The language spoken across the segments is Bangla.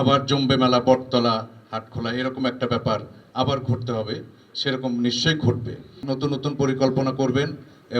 আবার জম্বে মেলা, বটতলা, হাটখোলা, এরকম একটা ব্যাপার আবার ঘটতে হবে। সেরকম নিশ্চয়ই ঘটবে। নতুন নতুন পরিকল্পনা করবেন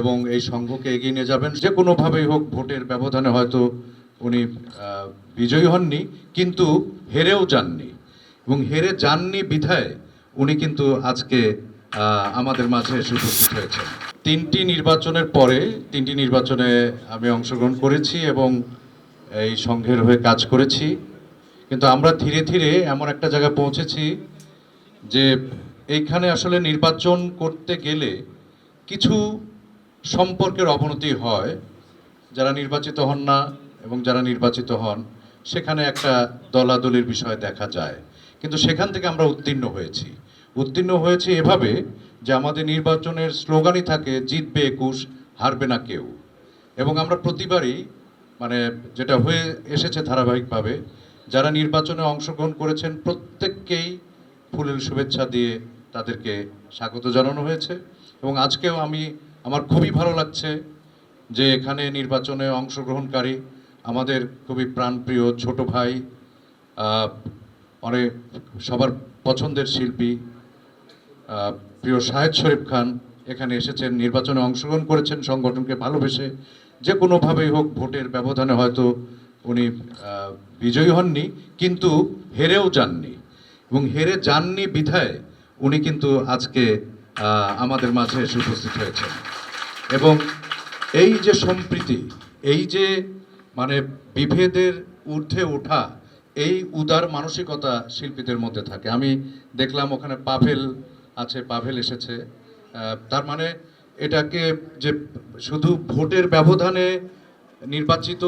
এবং এই সংঘকে এগিয়ে নিয়ে যাবেন। যে কোনোভাবেই হোক ভোটের ব্যবধানে হয়তো উনি বিজয়ী হননি, কিন্তু হেরেও যাননি। এবং হেরে যাননি বিধায় উনি কিন্তু আজকে আমাদের মাঝে এসে উপস্থিত হয়েছেন। তিনটি নির্বাচনের পরে, তিনটি নির্বাচনে আমি অংশগ্রহণ করেছি এবং এই সংঘের হয়ে কাজ করেছি। কিন্তু আমরা ধীরে ধীরে এমন একটা জায়গায় পৌঁছেছি যে এইখানে আসলে নির্বাচন করতে গেলে কিছু সম্পর্কের অবনতি হয়। যারা নির্বাচিত হন না এবং যারা নির্বাচিত হন, সেখানে একটা দলাদলির বিষয় দেখা যায়। কিন্তু সেখান থেকে আমরা উত্তীর্ণ হয়েছি। উত্তীর্ণ হয়েছে এভাবে যে আমাদের নির্বাচনের স্লোগানই থাকে, জিতবে একুশ, হারবে না কেউ। এবং আমরা প্রতিবারই মানে যেটা হয়ে এসেছে ধারাবাহিকভাবে যারা নির্বাচনে অংশগ্রহণ করেছেন, প্রত্যেককেই ফুলের শুভেচ্ছা দিয়ে তাদেরকে স্বাগত জানানো হয়েছে। এবং আজকেও আমি, আমার খুবই ভালো লাগছে যে এখানে নির্বাচনে অংশগ্রহণকারী আমাদের খুবই প্রাণপ্রিয় ছোট ভাই অনেক সবার পছন্দের শিল্পী প্রিয় শাহেদ শরীফ খান এখানে এসেছেন, নির্বাচনে অংশগ্রহণ করেছেন, সংগঠনকে ভালোবেসে যে কোনোভাবেই হোক ভোটের ব্যবধানে হয়তো উনি বিজয়ী হননি, কিন্তু হেরেও যাননি। এবং হেরে যাননি বিধায় উনি কিন্তু আজকে আমাদের মাঝে এসে উপস্থিত হয়েছেন। এবং এই যে সম্প্রীতি, এই যে মানে বিভেদের ঊর্ধ্বে ওঠা, এই উদার মানসিকতা শিল্পীদের মধ্যে থাকে। আমি দেখলাম ওখানে পাভেল আছে, পাভেল এসেছে। তার মানে এটাকে যে শুধু ভোটের ব্যবধানে নির্বাচিত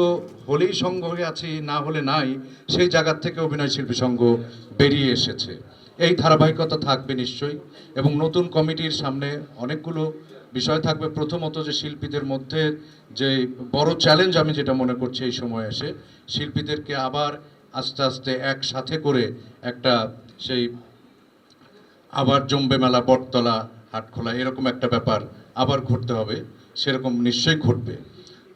হলেই সংঘ হয়ে আছি, না হলে নাই, সেই জায়গার থেকে অভিনয় শিল্পী সংঘ বেরিয়ে এসেছে। এই ধারাবাহিকতা থাকবে নিশ্চয়ই এবং নতুন কমিটির সামনে অনেকগুলো বিষয় থাকবে। প্রথমত যে শিল্পীদের মধ্যে যে বড় চ্যালেঞ্জ আমি যেটা মনে করছি এই সময় এসে, শিল্পীদেরকে আবার আস্তে আস্তে একসাথে করে একটা সেই আবার জম্বে মেলা, বটতলা, হাটখোলা, এরকম একটা ব্যাপার আবার ঘটতে হবে। সেরকম নিশ্চয়ই ঘটবে।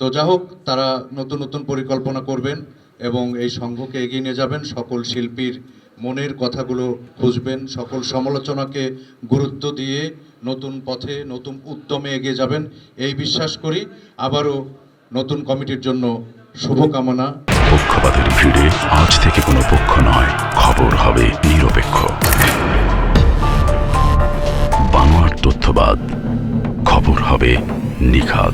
তো যা হোক, তারা নতুন নতুন পরিকল্পনা করবেন এবং এই সংঘকে এগিয়ে নিয়ে যাবেন। সকল শিল্পীর মনের কথাগুলো খুঁজবেন, সকল সমালোচনাকে গুরুত্ব দিয়ে নতুন পথে, নতুন উদ্যমে এগিয়ে যাবেন। এই বিশ্বাস করি, আবারও নতুন কমিটির জন্য শুভকামনা। পক্ষপাতের ভিড়ে আজ থেকে কোনো পক্ষ নয়। খবর হবে নিরপেক্ষ। বাংলার তথ্যবাদ। খবর হবে নিখাদ।